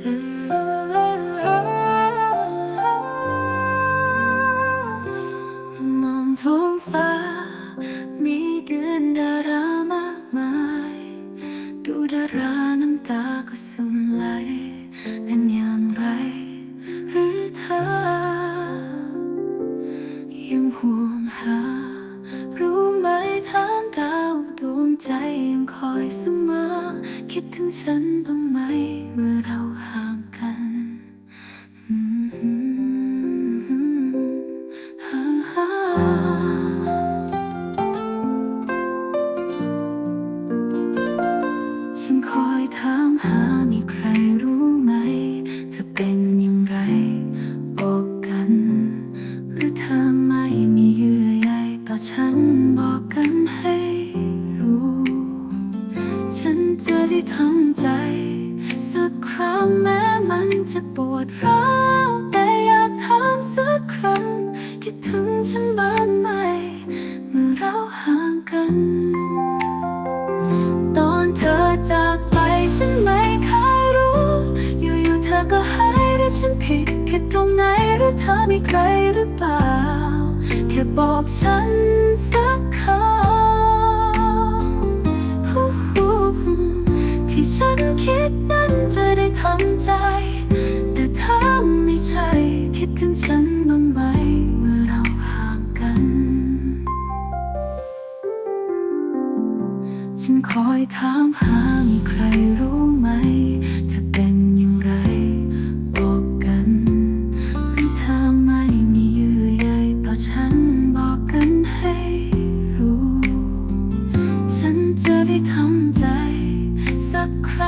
มองท้องฟ้า มีเดือนดารามากมาย ดูดาราน้ำตาก็ซึมไหลเป็นอย่างไร หรือเธอ ยังห่วงหา รู้ไหมทางดาวดวงใจยังคอยเสมอ คิดถึงฉันบ้าง ฉันบอกกันให้รู้ ฉันจะได้ทำใจ สักครั้งแม้มันจะปวดร้าวแต่อยากถามสักครั้งคิดถึงฉันบ้างไหม เมื่อเราห่างกัน ตอนเธอจากไปฉันไม่เคยรู้ อยู่ๆเธอก็หายหรือฉันผิดผิดตรงไหนหรือเธอมีใครหรือเปล่า แค่บอกฉันสักคำที่ฉันคิดนั้นจะได้ทำใจ แต่ถ้าไม่ใช่ คิดถึงฉันบ้างไหมเมื่อเราห่างกัน ฉันคอยถามหามีใคร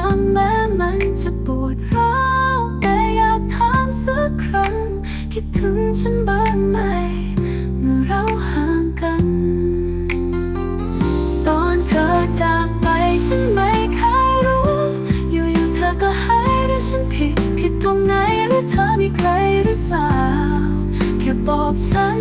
สักครั้งแม้มันจะปวดร้าวแต่อยากถามสักครั้ง คิดถึงฉันบ้างไหม เมื่อเราห่างกัน ตอนเธอจากไปฉันไม่เคยรู้ อยู่ๆเธอก็หายหรือฉันผิด ผิดตรงไหนหรือเธอมีใครหรือเปล่า แค่บอกฉัน